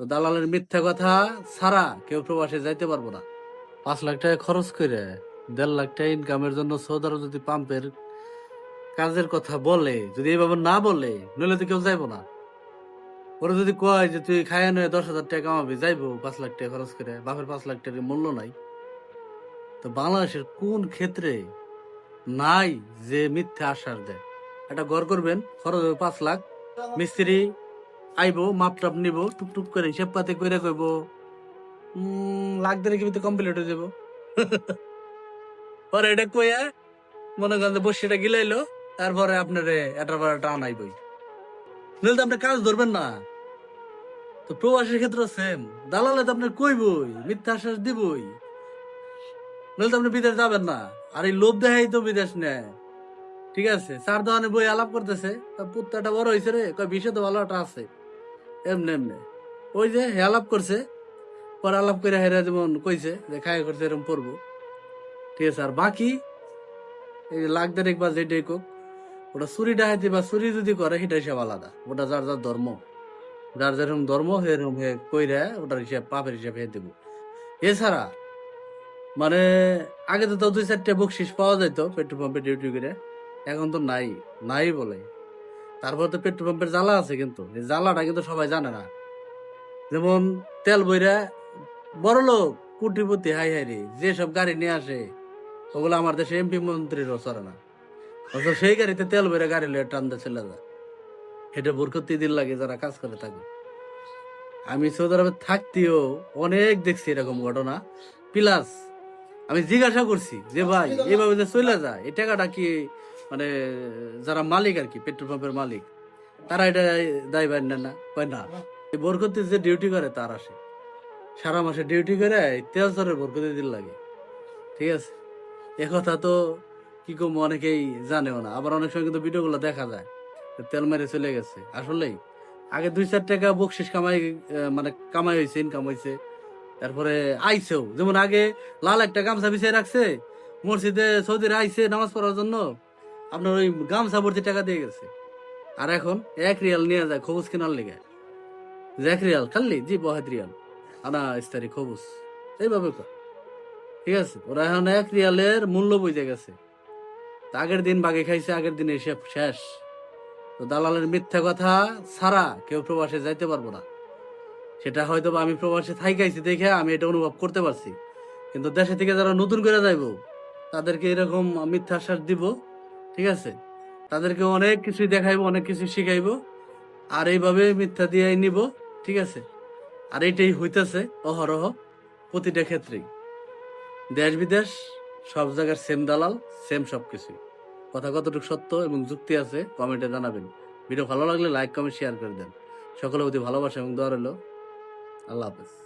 তো দালালের মিথ্যা কথা ছাড়া কেউ প্রবাসে যাইতে পারব না। পাঁচ লাখ টাকা খরচ করে দেড় লাখ টাকা ইনকামের জন্য সৌদার যদি পাম্পের কাজের কথা বলে, যদি এইভাবে না বলে, নইলে তো কেউ যাইবো না। ওরা যদি কয় যে তুই খায় নয় দশ হাজার টাকা কামাবি, যাইবো, পাঁচ লাখ টাকা খরচ করে, বাপের পাঁচ লাখ টাকার মূল্য নাই। তো বাংলাদেশের কোন ক্ষেত্রে নাই যে মিথ্যা আশ্বাস দেয়? একটা ঘর করবেন, খরচ হবে পাঁচ লাখ। মিস্ত্রি আইবো মাপ টাপ নিবো, টুকটুক করে হিসাব পাতে করে কইব। লাখ দেড়েক ভিতরে কমপ্লিট হয়ে যাব পরে এটা কইয়া মনে করেন বসিটা গিলাইলো, তারপরে আপনারে এটার পর টান আইবই। নইলে তো আপনি কাজ ধরবেন না। তো প্রবাসের ক্ষেত্রে সেম দালালে তো আপনি কইবই, মিথ্যা আশ্বাস দিবই। নইলে তো আপনি বিদেশ যাবেন না। আর এই লোভ দেখাই তো বিদেশ নেয়। ঠিক আছে, চার দোকানে বই আলাপ করতেছে, তা পুত্তাটা বড় হয়েছে রে, কয় বিষে তো ভালো একটা আছে। এমনি এমনি। ওই যে হে আলাপ করছে, পর আলাপ করে হেরা যেমন কইছে যে খায় করছে এরকম পড়ব ঠিক আছে, আর বাকি, এই যে লাখ দেড়েক বা যেটাই কোক ওটা চুরি ডাহাইতে বা চুরি যদি করে সেটা হিসাব আলাদা। ওটা যার যার ধর্ম। যার যেরকম ধর্ম, সেরকম হে কইরা ওটার হিসাব, পাপের হিসাব হে দেবো। এছাড়া মানে আগে তো দুই চারটে বকশিস পাওয়া যেত পেট্রোল পাম্পে ডিউটি করে। এখন তো নাই নাই বলে। তারপর তো পেট্রোল পাম্পের জ্বালা আছে কিন্তু। এই জ্বালাটা কিন্তু সবাই জানে না। যেমন তেল বইরা, বড় লোক, কুটিপতি, হাই হাই রে, যেসব গাড়ি নিয়ে আসে, ওগুলো আমার দেশে এমপি মন্ত্রীরও চলে না। অথচ সেই গাড়িতে তেল বইরা গাড়ি লয়ে টানতে চলে যায় এটা বরকতি দিন লাগে যারা কাজ করে থাকে। আমি সৌদি আরবে থাকতেও অনেক দেখছি এরকম ঘটনা। প্লাস আমি জিজ্ঞাসা করছি যে, ভাই, এইভাবে যে চলে যায়, এই টাকাটা কি মানে যারা মালিক আর কি পেট্রোল পাম্পের মালিক, তারা এটা দায়বার নেন না কয় না। এই বরকতি যে ডিউটি করে, তার আসে। সারা মাসে ডিউটি করে তেল চরের বরকতি দিন লাগে। ঠিক আছে? একথা তো কি কম অনেকেই জানেও না। আবার অনেক সময় কিন্তু ভিডিওগুলো দেখা যায় তেল মেরে চলে গেছে। আসলেই, আগে দুই চার টাকা বকশিস কামাই মানে কামাই হয়েছে ইনকাম হয়েছে। তারপরে আইসেও যেমন আগে লাল একটা গামছা বিছিয়ে রাখছে, মসজিদে সৌদির আইসে নামাজ পড়ার জন্য। আপনার ওই গামছা ভর্তি টাকা দিয়ে গেছে। আর এখন এক রিয়াল নিয়ে যায় খবুজ কেনার লেগে। এক রিয়াল খাল্লি জি, বহাদ রিয়াল। আনা ইস্তারি খবুজ এইভাবে ঠিক আছে? ওরা এখন এক রিয়ালের মূল্য বুঝে গেছে। আগের দিন বাগে খাইছে, আগের দিন এসে শেষ। তো দালালের মিথ্যা কথা ছাড়া কেউ প্রবাসে যাইতে পারব না। সেটা হয়তো আমি প্রবাসে থাইকাইছি দেখে আমি এটা অনুভব করতে পারছি। কিন্তু দেশে থেকে যারা নতুন করে যাইব, তাদেরকে এরকম মিথ্যা আশ্বাস দিব ঠিক আছে? তাদেরকে অনেক কিছু দেখাইবো, অনেক কিছু শিখাইবো, আর এইভাবে মিথ্যা দিয়ে নিব, ঠিক আছে? আর এইটাই হইতেছে অহরহ প্রতিটা ক্ষেত্রেই। দেশ বিদেশ, সব জায়গার সেম দালাল সেম সবকিছু। কথা কতটুকু সত্য এবং যুক্তি আছে, কমেন্টে জানাবেন। ভিডিও ভালো লাগলে লাইক কমেন্ট শেয়ার করে দেন। সকলের প্রতি ভালোবাসা এবং দোয়া রইল। আল্লাহ হাফেজ।